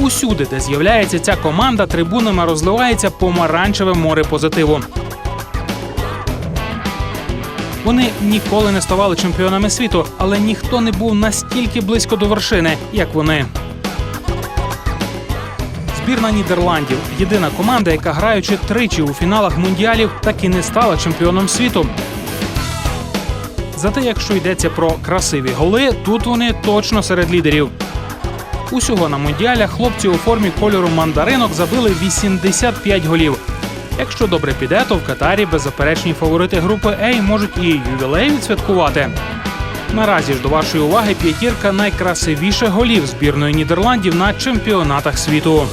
Усюди, де з'являється ця команда, трибунами розливається помаранчеве море позитиву. Вони ніколи не ставали чемпіонами світу, але ніхто не був настільки близько до вершини, як вони. Збірна Нідерландів єдина команда, яка граючи тричі у фіналах мундіалів, так і не стала чемпіоном світу. Зате, якщо йдеться про красиві голи, тут вони точно серед лідерів. Усього на мундіалях хлопці у формі кольору мандаринок забили 85 голів. Якщо добре піде, то в Катарі беззаперечні фаворити групи А можуть і ювілей відсвяткувати. Наразі ж до вашої уваги п'ятірка найкрасивіших голів збірної Нідерландів на чемпіонатах світу.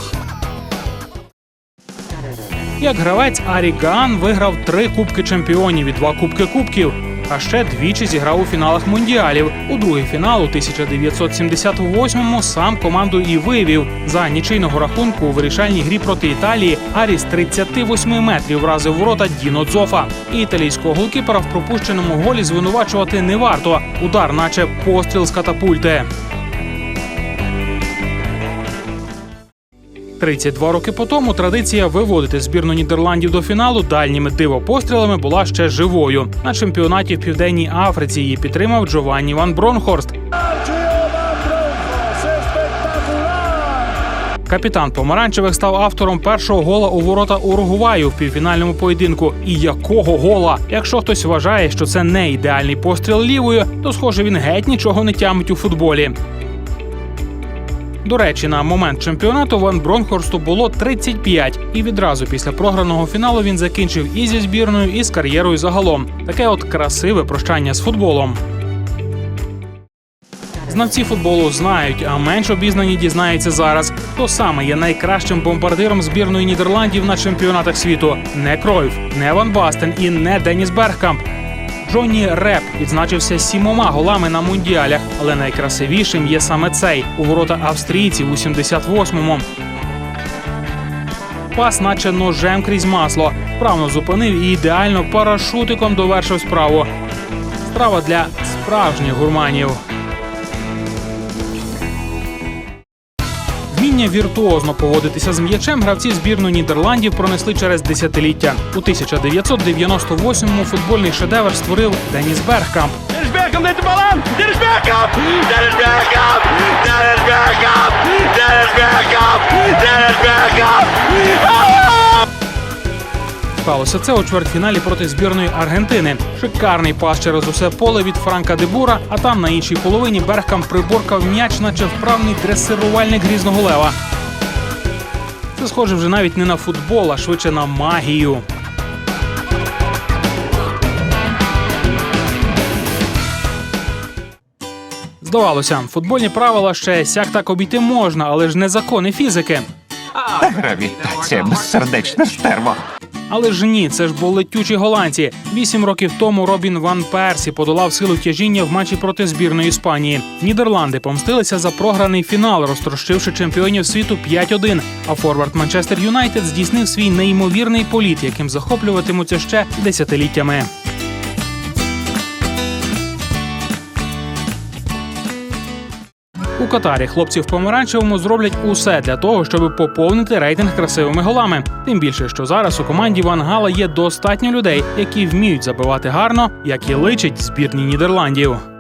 Як гравець Арі Гаан виграв три кубки чемпіонів і два кубки кубків. А ще двічі зіграв у фіналах мундіалів. У другий фінал у 1978-му сам команду і вивів. За нічийного рахунку у вирішальній грі проти Італії Арі з 38 метрів вразив ворота Діно Дзофа. І італійського голкіпера в пропущеному голі звинувачувати не варто. Удар, наче постріл з катапульти. 32 роки по тому традиція виводити збірну Нідерландів до фіналу дальніми дивопострілами була ще живою. На чемпіонаті в Південній Африці її підтримав Джованні Ван Бронхорст. Капітан помаранчевих став автором першого гола у ворота Уругваю в півфінальному поєдинку. І якого гола? Якщо хтось вважає, що це не ідеальний постріл лівою, то схоже він геть нічого не тямить у футболі. До речі, на момент чемпіонату Ван Бронхорсту було 35, і відразу після програного фіналу він закінчив і зі збірною, і з кар'єрою загалом. Таке от красиве прощання з футболом. Знавці футболу знають, а менш обізнані дізнаються зараз. Хто саме є найкращим бомбардиром збірної Нідерландів на чемпіонатах світу? Не Кройф, не Ван Бастен і не Деніс Бергкамп. Джонні Реп відзначився сімома голами на мундіалях, але найкрасивішим є саме цей у ворота австрійців у 78-му. Пас, наче ножем крізь масло, вправно зупинив і ідеально парашутиком довершив справу. Справа для справжніх гурманів. Вміння віртуозно поводитися з м'ячем гравці збірної Нідерландів пронесли через десятиліття. У 1998-му футбольний шедевр створив Деніс Бергкамп. Bergkamp neemt de bal aan. Dennis Bergkamp. Сталося це у чвертьфіналі проти збірної Аргентини. Шикарний пас через усе поле від Франка Дебура, а там на іншій половині Бергкамп приборкав м'яч, наче вправний дресирувальник грізного лева. Це схоже вже навіть не на футбол, а швидше на магію. Здавалося, футбольні правила ще сяк так обійти можна, але ж не закони фізики. Гравітація, безсердечне стерво. Але ж ні, це ж були летючі голландці. Вісім років тому Робін Ван Персі подолав силу тяжіння в матчі проти збірної Іспанії. Нідерланди помстилися за програний фінал, розтрощивши чемпіонів світу 5-1. А форвард Манчестер Юнайтед здійснив свій неймовірний політ, яким захоплюватимуться ще десятиліттями. У Катарі хлопці в помаранчевому зроблять усе для того, щоб поповнити рейтинг красивими голами. Тим більше, що зараз у команді Вангала є достатньо людей, які вміють забивати гарно, як і личить збірні Нідерландів.